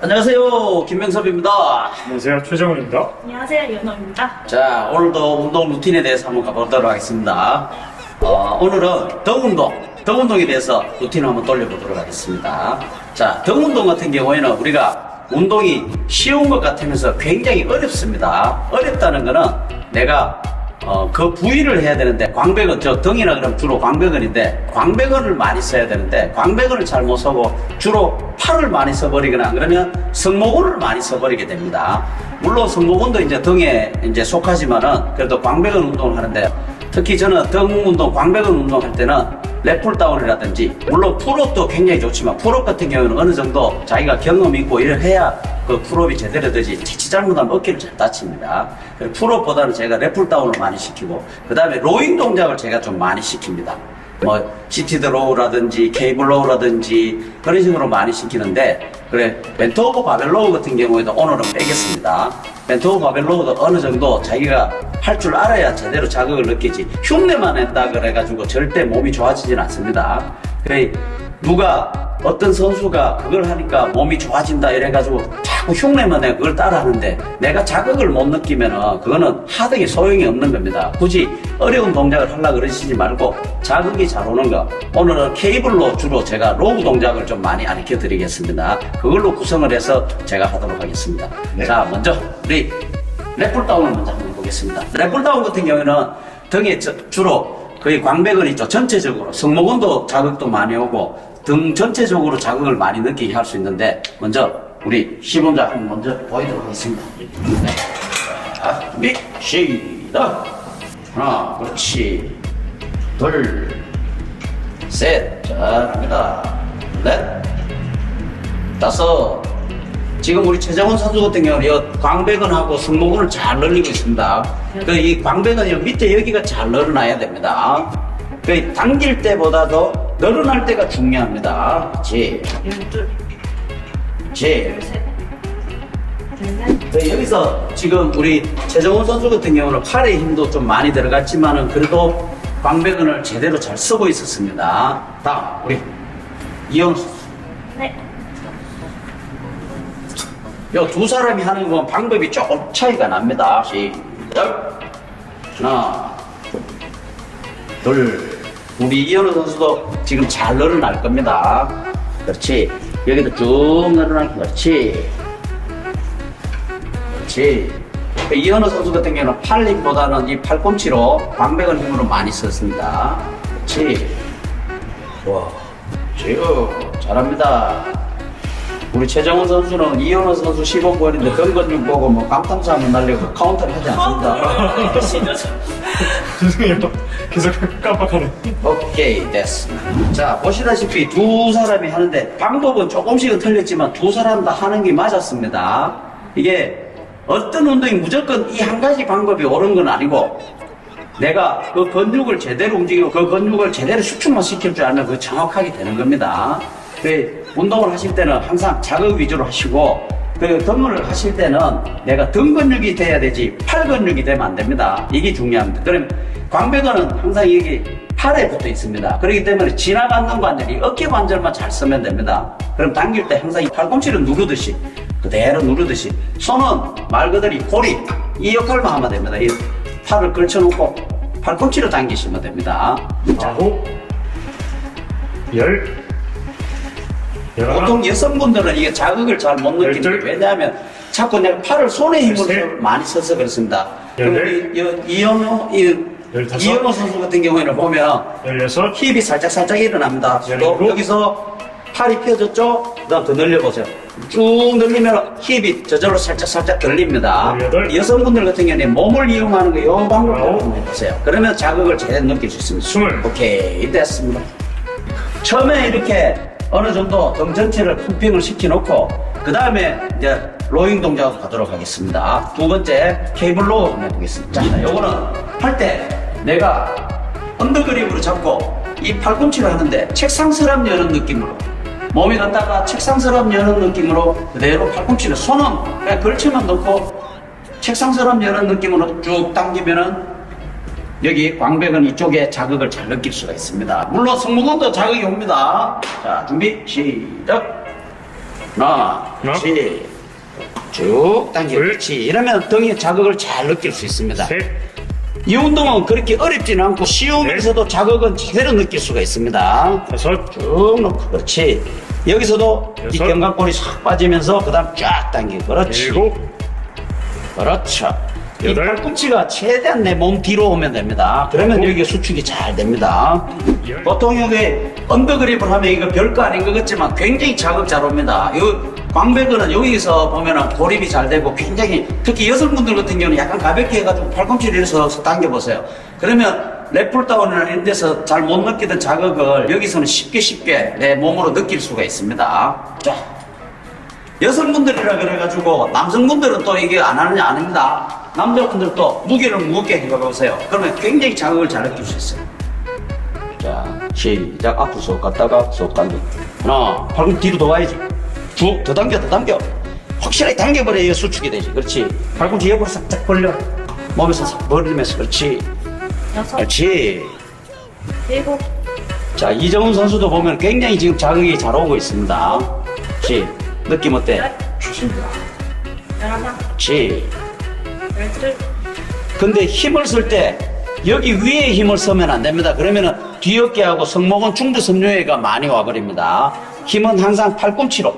안녕하세요. 김명섭입니다. 안녕하세요. 최정훈입니다. 안녕하세요, 윤호입니다. 자, 오늘도 운동 루틴에 대해서 한번 가보도록 하겠습니다. 어, 오늘은 등 운동, 등 운동에 대해서 루틴을 한번 돌려보도록 하겠습니다. 자, 등 운동 같은 경우에는 우리가 운동이 쉬운 것 같으면서 굉장히 어렵습니다. 어렵다는 거는 내가 어, 그 부위를 해야 되는데 광배근 저 등이라 그러면 주로 광배근인데 광배근을 많이 써야 되는데 광배근을 잘못 쓰고 주로 팔을 많이 써버리거나 그러면 승모근을 많이 써버리게 됩니다. 물론 승모근도 이제 등에 이제 속하지만은 그래도 광배근 운동을 하는데 특히 저는 등 운동, 광배근 운동할 때는 랩풀다운이라든지 물론 풀업도 굉장히 좋지만 풀업 같은 경우는 어느 정도 자기가 경험 있고 이를 해야 그 풀업이 제대로 되지 치치 잘못하면 어깨를 잘 다칩니다. 풀업보다는 제가 랩풀다운을 많이 시키고 그 다음에 로잉 동작을 제가 좀 많이 시킵니다. 뭐 시티 드 로우라든지 케이블 로우라든지 그런 식으로 많이 시키는데 그래 벤트 오브 바벨 로우 같은 경우에도 오늘은 빼겠습니다. 벤트 오브 바벨 로우도 어느 정도 자기가 할 줄 알아야 제대로 자극을 느끼지 흉내만 낸다 그래가지고 절대 몸이 좋아지진 않습니다. 그래 누가 어떤 선수가 그걸 하니까 몸이 좋아진다 이래가지고 자꾸 흉내만 내 그걸 따라하는데 내가 자극을 못 느끼면은 그거는 하등이 소용이 없는 겁니다. 굳이 어려운 동작을 하려 그러시지 말고 자극이 잘 오는 거 오늘은 케이블로 주로 제가 로우 동작을 좀 많이 가르쳐 드리겠습니다. 그걸로 구성을 해서 제가 하도록 하겠습니다. 자 먼저 우리 랩풀다운을 먼저 한번 보겠습니다. 랩풀다운 같은 경우에는 등에 저- 주로 거의 광배근 있죠. 전체적으로 승모근도 자극도 많이 오고 등 전체적으로 자극을 많이 느끼게 할 수 있는데 먼저 우리 시범자 한번 먼저 보이도록 하겠습니다. 네. 자, 준비 시작. 하나, 그렇지. 둘, 셋, 잘합니다. 넷, 다섯. 지금 우리 최정원 선수 같은 경우는 이 광배근하고 승모근을 잘 늘리고 있습니다. 그 이 광배근 이 밑에 여기가 잘 늘어나야 됩니다. 그 당길 때보다 도 늘어날 때가 중요합니다. 제, 열둘, 제. 네, 여기서 지금 우리 최정훈 선수 같은 경우는 팔의 힘도 좀 많이 들어갔지만은 그래도 광배근을 제대로 잘 쓰고 있었습니다. 다음 우리 이현 선수. 넷, 요두 사람이 하는 건 방법이 조금 차이가 납니다. 시작. 하나, 둘. 우리 이현우 선수도 지금 잘 늘어날 겁니다. 그렇지. 여기도 쭉 늘어날 그렇지. 그렇지. 이현우 선수 같은 경우는 팔 힘보다는 이 팔꿈치로 광배근 힘으로 많이 썼습니다. 그렇지. 와, 지금 잘합니다. 우리 최정훈 선수는 이현우 선수 시범권인데 등근육 보고 뭐 한번 날리고 카운터를 하지 않습니다. 죄송해요. 계속 깜빡하네. 오케이 됐습니다. 자 보시다시피 두 사람이 하는데 방법은 조금씩은 틀렸지만 두 사람 다 하는 게 맞았습니다. 이게 어떤 운동이 무조건 이 한 가지 방법이 옳은 건 아니고 내가 그 근육을 제대로 움직이고 그 근육을 제대로 수축만 시킬 줄 알면 그 정확하게 되는 겁니다. 그 운동을 하실 때는 항상 자극 위주로 하시고 그 등을 하실 때는 내가 등 근육이 돼야 되지 팔 근육이 되면 안 됩니다. 이게 중요합니다. 그럼 광배근은 항상 여기 팔에 붙어 있습니다. 그렇기 때문에 지나가는 관절이 어깨 관절만 잘 쓰면 됩니다. 그럼 당길 때 항상 이 팔꿈치를 누르듯이 그대로 누르듯이 손은 말 그대로 이 고리 이 역할만 하면 됩니다. 이 팔을 걸쳐놓고 팔꿈치로 당기시면 됩니다. 자, 아홉, 열, 보통 여성분들은 이게 자극을 잘 못 느끼는 게. 왜냐하면 자꾸 내가 팔을 손에 힘을. 많이 써서 그렇습니다. 그럼 열넷. 우리 이- 이현호 이- 열다섯. 이현호 선수 같은 경우에는 보면 열여섯, 힙이 살짝 살짝 일어납니다. 또. 여기서 팔이 펴졌죠? 그다음 더 늘려보세요. 쭉 늘리면 힙이 저절로 살짝 살짝 들립니다. 열여덟. 여성분들 같은 경우는 몸을 이용하는 거이 방법을 해보세요. 그러면 자극을 제대로 느낄 수 있습니다. 스물. 오케이 됐습니다. 처음에 이렇게 어느 정도 등 전체를 펌핑을 시켜놓고 그 다음에 이제 로잉 동작으로 가도록 하겠습니다. 두 번째 케이블 로우 해보겠습니다. 자, 요거는 할 때 내가 언더그립으로 잡고 이 팔꿈치를 하는데 책상스럽 여는 느낌으로 몸이 갖다가 책상스럽 여는 느낌으로 그대로 팔꿈치를 손은 그냥 걸치만 놓고 책상스럽 여는 느낌으로 쭉 당기면은 여기 광배근 이쪽에 자극을 잘 느낄 수가 있습니다. 물론 승모근도 자극이 옵니다. 자, 준비, 시작. 하나, 하나. 그렇지. 쭉 당겨. 둘. 그렇지. 이러면 등에 자극을 잘 느낄 수 있습니다. 셋, 이 운동은 그렇게 어렵지는 않고 쉬우면서도 자극은 제대로 느낄 수가 있습니다. 다섯, 쭉 놓고 그렇지. 여기서도 이 여섯. 견갑골이 싹 빠지면서 그 다음 쫙 당기고 그렇지. 일곱, 그렇죠. 이 여덟. 팔꿈치가 최대한 내 몸 뒤로 오면 됩니다. 그러면 여기 수축이 잘 됩니다. 열. 보통 여기 언더그립을 하면 이거 별거 아닌 것 같지만 굉장히 자극 잘 옵니다. 이 광배근은 여기서 보면은 고립이 잘 되고 굉장히 특히 여성분들 같은 경우는 약간 가볍게 해가지고 팔꿈치를 이래서 당겨보세요. 그러면 레플다운이나 이런 데서 잘 못 느끼던 자극을 여기서는 쉽게 쉽게 내 몸으로 느낄 수가 있습니다. 자, 여성분들이라 그래가지고 남성분들은 또 이게 안 하느냐 아닙니다. 남자분들도 무게를 무겁게 해보세요. 그러면 굉장히 자극을 잘 느낄 수 있어요. 자, 시작. 앞으로 쏙 갔다가 쏙 당겨. 하나, 팔꿈치 뒤로 더 와야지. 쭉, 더 당겨, 더 당겨. 확실하게 당겨버려야 수축이 되지. 그렇지. 팔꿈치 옆으로 살짝 벌려. 몸에서 싹 벌리면서. 그렇지. 여섯, 그렇지. 일곱, 자, 이정훈 선수도 보면 굉장히 지금 자극이 잘 오고 있습니다. 그렇지. 느낌 어때? 열, 좋습니다. 열하나, 그렇지. 근데 힘을 쓸 때 여기 위에 힘을 쓰면 안 됩니다. 그러면은 뒤어깨하고 성목은 중부 섬유회가 많이 와버립니다. 힘은 항상 팔꿈치로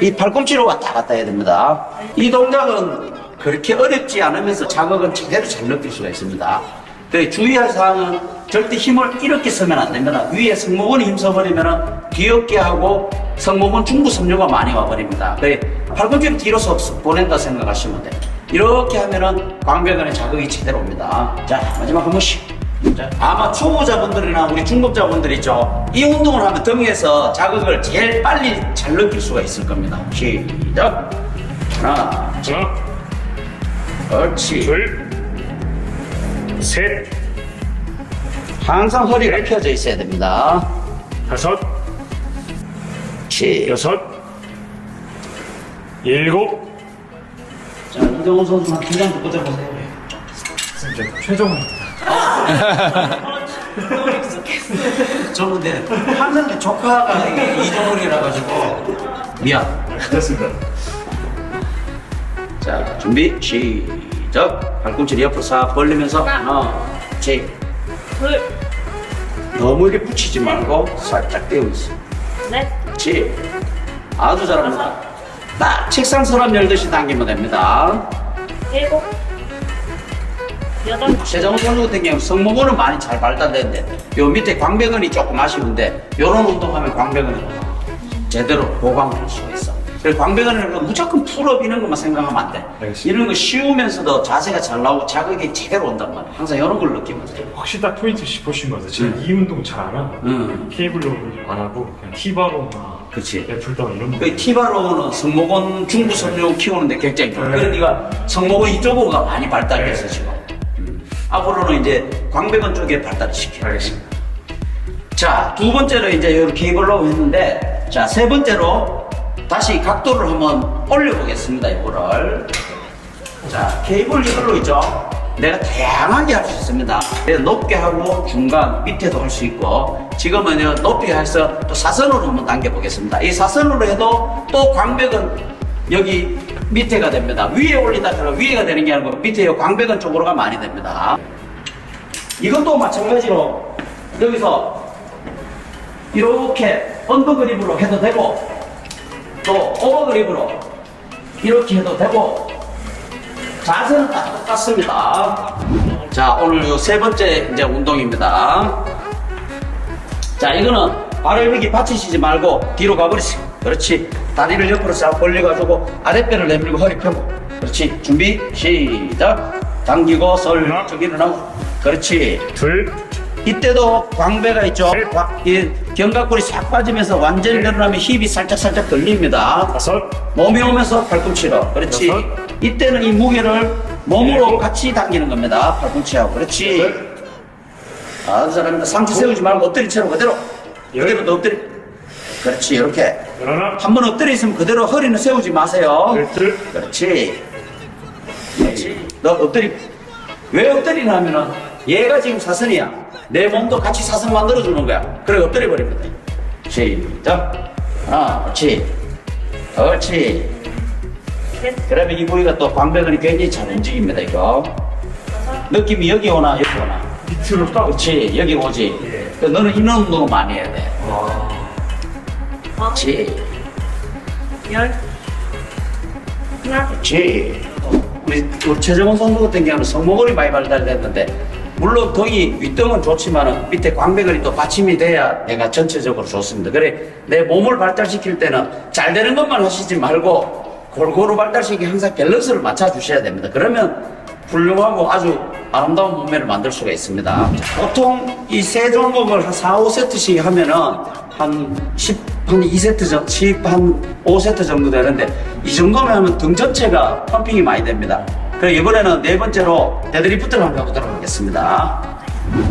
이 팔꿈치로 왔다 갔다 해야 됩니다. 이 동작은 그렇게 어렵지 않으면서 자극은 제대로 잘 느낄 수가 있습니다. 그 주의할 사항은 절대 힘을 이렇게 쓰면 안 됩니다. 위에 성목은 힘 써버리면은 뒤어깨하고 성목은 중부 섬유가 많이 와버립니다. 그 팔꿈치를 뒤로 쏙 보낸다 생각하시면 돼요. 이렇게 하면은 광배근에 자극이 제대로 옵니다. 자, 마지막 한 번씩. 자, 아마 초보자분들이나 우리 중급자분들 있죠. 이 운동을 하면 등에서 자극을 제일 빨리 잘 느낄 수가 있을 겁니다. 시작. 하나, 하나, 그렇지. 둘, 셋, 항상 허리가 펴져 있어야 됩니다. 다섯, 그렇지. 여섯, 일곱. 자, 이정훈 선수 한 긴장 좀 꽂아보세요. 진짜 최종입니다. 저는 근데 항상 내 조카가 이게 이정훈이라 가지고 미안. 됐습니다. 자, 준비, 시작. 팔꿈치를 옆으로 싹 벌리면서 하나, 제 둘, 너무 이렇게 붙이지 말고 살짝 떼어있어. 넷, 그렇지. 아주 잘합니다. 딱 책상 서랍 열듯이 당기면 됩니다. 일곱, 여덟, 세정훈 선수 같은 경우 성모근은 많이 잘 발달되는데 요 밑에 광배근이 조금 아쉬운데 요런 운동하면 광배근이 제대로 보강될 수가 있어. 그래서 광배근을 무조건 풀업 이런 것만 생각하면 안 돼. 알겠습니다. 이런 거 쉬우면서도 자세가 잘 나오고 자극이 제대로 온단 말이야. 항상 이런 걸 느끼면 돼. 혹시 딱 포인트 짚으신 것 같아요. 제가 이 운동 잘 안 하고 음. 케이블로 안 하고 그냥 티바로나 그치. 애플다운 이런 거. 그 티바로는 성모근 중부 섬유 키우는데 굉장히 좋아. 네. 그러니까 성모근 이쪽으로가 많이 발달돼서 네. 지금. 음. 앞으로는 이제 광배근 쪽에. 알겠습니다. 자, 두 번째로 이제 이렇게 케이블로 했는데, 자, 세 번째로 다시 각도를 한번 올려보겠습니다, 이거를. 자, 케이블 이걸로 있죠? 내가 다양하게 할 수 있습니다. 높게 하고 중간, 밑에도 할 수 있고, 지금은 높이 해서 또 사선으로 한번 당겨보겠습니다. 이 사선으로 해도 또 광배근 여기 밑에가 됩니다. 위에 올리다 보면 위에가 되는 게 아니고 밑에 요 광배근 쪽으로가 많이 됩니다. 이것도 마찬가지로 여기서 이렇게 언더 그립으로 해도 되고 또 오버 그립으로 이렇게 해도 되고 자세는 다 똑같습니다. 자 오늘 요 세 번째 이제 운동입니다. 자 이거는 발을 여기 받치시지 말고 뒤로 가버리세요. 그렇지. 다리를 옆으로 싹 벌려가지고 아랫배를 내밀고 허리 펴고. 그렇지. 준비 시작. 당기고 썰쭉 일어나고. 그렇지. 둘, 이때도 광배가 있죠. 셋. 과- 이 견갑골이 싹 빠지면서 완전히 늘어나면 힙이 살짝 살짝 들립니다. 다섯, 몸이 오면서 팔꿈치로. 그렇지. 여섯. 이때는 이 무게를 몸으로 일곱. 같이 당기는 겁니다. 팔꿈치하고. 그렇지. 여덟, 아주 잘합니다. 상체 세우지 말고 엎드린 채로 그대로. 그대로 더 엎드리. 그렇지. 이렇게. 열하나, 한 번 엎드려 있으면 그대로 허리는 세우지 마세요. 그렇지. 그렇지. 너 엎드리. 왜 엎드리냐 하면은 얘가 지금 사선이야. 내 몸도 같이 사선 만들어주는 거야. 그래 엎드려 버립니다. 시작. 하나, 그렇지. 그렇지. 넷, 그러면 이 부위가 또 광배근이 굉장히 잘 움직입니다, 이거. 느낌이 여기 오나, 여기 오나. 밑으로 딱. 그렇지, 여기 오지. 예. 그 너는 이런 운동을 많이 해야 돼. 와. 그렇지. 열, 하나, 그렇지. 우리, 우리 최정원 선수 같은 경우는 성모근이 많이 발달됐는데, 물론 거기 윗등은 좋지만 밑에 광배근이 또 받침이 돼야 내가 전체적으로 좋습니다. 그래, 내 몸을 발달시킬 때는 잘 되는 것만 하시지 말고 골고루 발달시키기 항상 밸런스를 맞춰 주셔야 됩니다. 그러면 훌륭하고 아주 아름다운 몸매를 만들 수가 있습니다. 보통 이 세 종목을 한 4, 5세트씩 하면은 한 10, 한 2세트 정도, 10, 한 5세트 정도 되는데 이 정도면 하면 등 전체가 펌핑이 많이 됩니다. 그래 이번에는 네 번째로 데드리프트를 한번 해보도록 하겠습니다.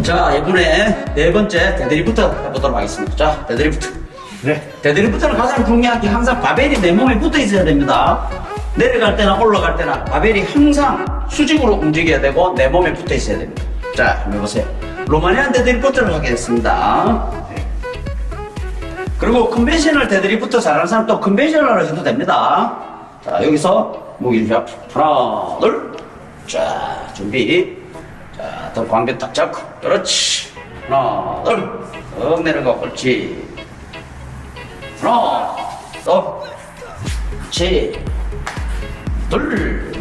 자, 이번에 네 번째 데드리프트 해보도록 하겠습니다. 자, 데드리프트. 네. 데드리프트는 가장 중요한 게 항상 바벨이 내 몸에 붙어 있어야 됩니다. 내려갈 때나 올라갈 때나 바벨이 항상 수직으로 움직여야 되고 내 몸에 붙어 있어야 됩니다. 자, 한번 해보세요. 로마니안 데드리프트를 하겠습니다. 그리고 컨벤셔널 데드리프트 잘하는 사람 또 컨벤셔널로 해도 됩니다. 자, 여기서 무기 좀 하나, 둘. 자, 준비. 자, 더 광배 딱 잡고. 그렇지. 하나, 둘. 억 내려가. 그렇지. 하나, 둘. 그렇지. 둘.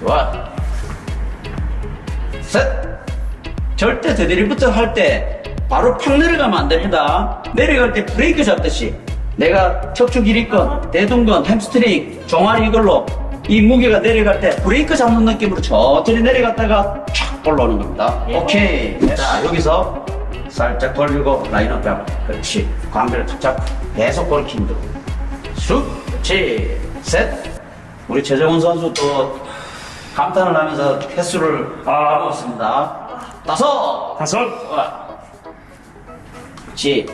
좋아. 셋. 절대 데드리프트 할 때 바로 팍 내려가면 안 됩니다. 내려갈 때 브레이크 잡듯이 내가 척추 길이건, 대둔건, 햄스트링, 종아리 이걸로 이 무게가 내려갈 때 브레이크 잡는 느낌으로 천천히 내려갔다가 촥 올라오는 겁니다. 예. 오케이. 자, 여기서 살짝 벌리고 라인업 잡고. 그렇지. 광배를 탁 잡고 계속 그렇게 힘들어. 쑥. 그렇지. 셋. 우리 최정훈 선수 또 감탄을 하면서 횟수를 아. 하고 있습니다. 다섯. 다섯. 그렇지.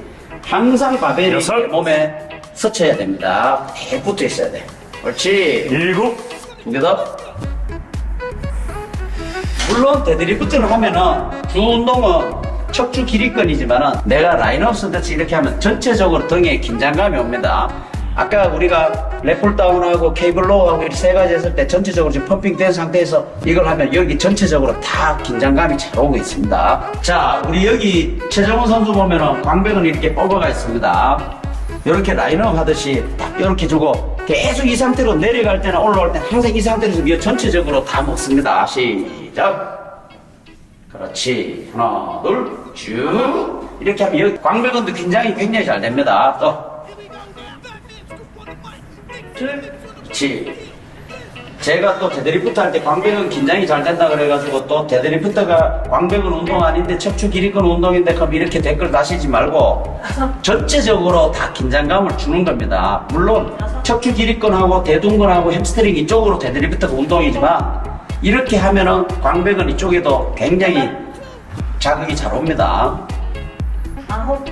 항상 바벨이 여섯. 내 몸에 스쳐야 됩니다. 대 붙어 있어야 돼. 그렇지. 일곱. 두 개 더. 물론 데드리프트를 하면은 주 운동은 척추 길이건이지만은 내가 라인업 선듯이 이렇게 하면 전체적으로 등에 긴장감이 옵니다. 아까 우리가 랩풀 다운하고 케이블 로우하고 이렇게 세 가지 했을 때 전체적으로 지금 펌핑 된 상태에서 이걸 하면 여기 전체적으로 다 긴장감이 잘 오고 있습니다. 자, 우리 여기 최정훈 선수 보면은 광배근 이렇게 뻗어가 있습니다. 이렇게 라인업 하듯이 딱 이렇게 주고 계속 이 상태로 내려갈 때나 올라올 때는 항상 이 상태에서 이 전체적으로 다 먹습니다. 시작. 그렇지. 하나, 둘, 쭉. 이렇게 하면 여기 광배근도 긴장이 굉장히 잘 됩니다. 또. 둘, 그렇지. 제가 또 데드리프트 할 때 광배근 긴장이 잘 된다 그래가지고 또 데드리프트가 광배근 운동 아닌데 척추 길이근 운동인데 그럼 이렇게 댓글 다시지 말고 전체적으로 다 긴장감을 주는 겁니다. 물론 척추 길이근하고 대둔근하고 햄스트링 이쪽으로 데드리프트가 운동이지만 이렇게 하면은 광배근 이쪽에도 굉장히 자극이 잘 옵니다. 아홉,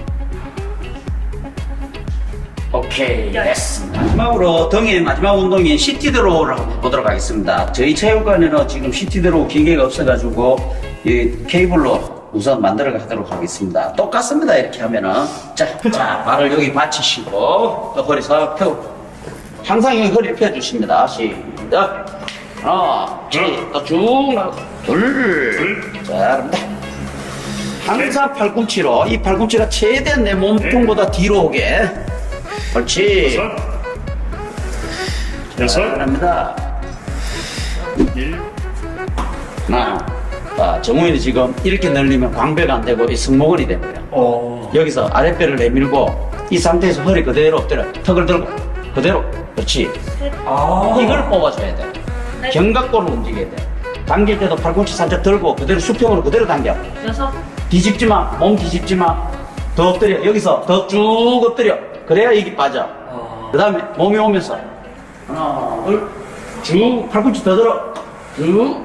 오케이 됐습니다. 마지막으로 등의 마지막 운동인 시티 드로우를 한번 보도록 하겠습니다. 저희 체육관에는 지금 시티 드로우 기계가 없어가지고 이 케이블로 우선 만들어 가도록 하겠습니다. 똑같습니다. 이렇게 하면은 자, 자 발을 여기 받치시고 또 허리 싹 펴고 항상 여기 허리를 펴주십니다. 시작. 하나, 둘, 나가 둘, 잘합니다. 항상 팔꿈치로 이 팔꿈치가 최대한 내 몸통보다 뒤로 오게. 그렇지. 여섯. 여섯. 잘합니다. 일. 하나. 자, 정우인이 지금 이렇게 늘리면 광배가 안 되고 이 승모근이 됩니다. 어. 여기서 아랫배를 내밀고 이 상태에서 허리 그대로 엎드려 턱을 들고 그대로 그렇지 셋, 아. 이걸 뽑아줘야 돼 넷, 견갑골을 움직여야 돼 당길 때도 팔꿈치 살짝 들고 그대로 수평으로 그대로 당겨 여섯, 뒤집지 마. 몸 뒤집지 마. 더 엎드려. 여기서 더 쭉 엎드려. 그래야 이게 빠져. 아. 그 다음에 몸이 오면서 하나, 둘, 쭉 팔꿈치 더 들어. 쭉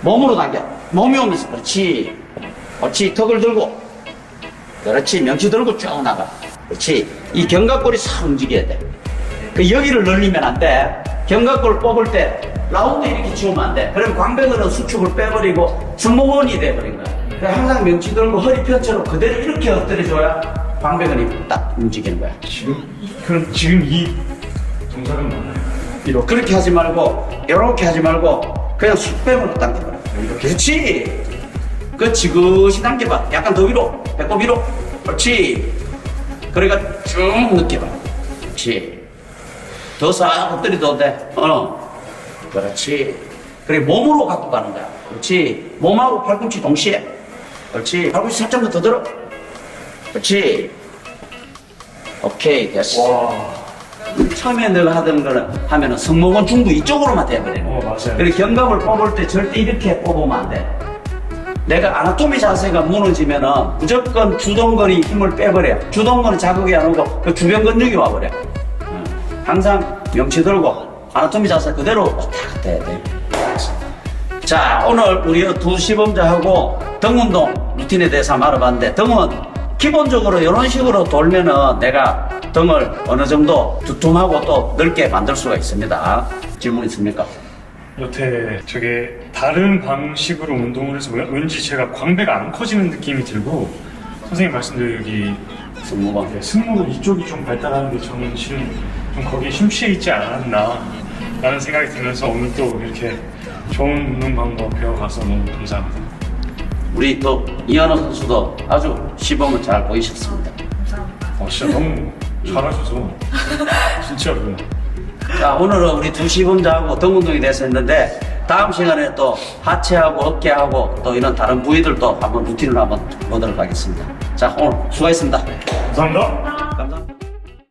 몸으로 당겨. 몸이 오면서 그렇지. 그렇지. 턱을 들고. 그렇지. 명치 들고 쭉 나가. 그렇지. 이 견갑골이 싹 움직여야 돼. 그 여기를 늘리면 안 돼. 견갑골 뽑을 때 라운드 이렇게 치우면 안 돼. 그럼 광배근은 수축을 빼버리고 승모근이 돼버린 항상 명치 들고 허리 펴처럼 그대로 이렇게 엎드려줘야 광배근이 딱 움직이는 거야. 지금? 이- 그럼 지금 이 동작은 많아요. 이렇게 그렇게 하지 말고 이렇게 하지 말고 그냥 쑥빼으로 당겨버려. 이렇게 그렇지. 그 지그시 당겨봐. 약간 더 위로 배꼽 위로. 그렇지. 그러니까 쭉 느껴봐. 그렇지. 더 싹 엎드려도 돼. 어. 그렇지. 그래 몸으로 갖고 가는 거야. 그렇지. 몸하고 팔꿈치 동시에 그렇지 팔꿈치 살짝만 더 들어 그렇지 오케이 됐어 와. 처음에 내가 하던 거는 하면은 승모근 중부 이쪽으로만 돼버리는 어. 맞아요. 그리고 견갑을 뽑을 때 절대 이렇게 뽑으면 안 돼. 내가 아나토미 자세가 무너지면은 무조건 주동근이 힘을 빼버려. 주동근은 자극이 안 오고 그 주변 근육이 와버려. 응. 항상 명치 들고 아나토미 자세 그대로 왔다 갔다 해야 돼. 자, 오늘 우리 두 시범자하고 등 운동 루틴에 대해서 한번 알아봤는데 등은 기본적으로 이런 식으로 돌면은 내가 등을 어느 정도 두툼하고 또 넓게 만들 수가 있습니다. 질문 있습니까? 여태 되게 다른 방식으로 운동을 해서 왠- 왠지 제가 광배가 안 커지는 느낌이 들고 선생님 말씀대로 여기 승무원. 네, 승모근 이쪽이 좀 발달하는데 저는 실은 좀 거기에 심취해 있지 않았나 라는 생각이 들면서 오늘 또 이렇게 좋은 운동 방법 배워가서 너무 감사합니다. 우리 또 이현우 선수도 아주 시범을 잘 보이셨습니다. 감사합니다. 어, 진짜 너무 잘하셔서 진짜로 자, 오늘은 우리 두 시범자하고 등 운동에 대해서 했는데 다음 시간에 또 하체하고 어깨하고 또 이런 다른 부위들도 한번 루틴을 한번 보도록 하겠습니다. 자, 오늘 수고했습니다. 감사합니다.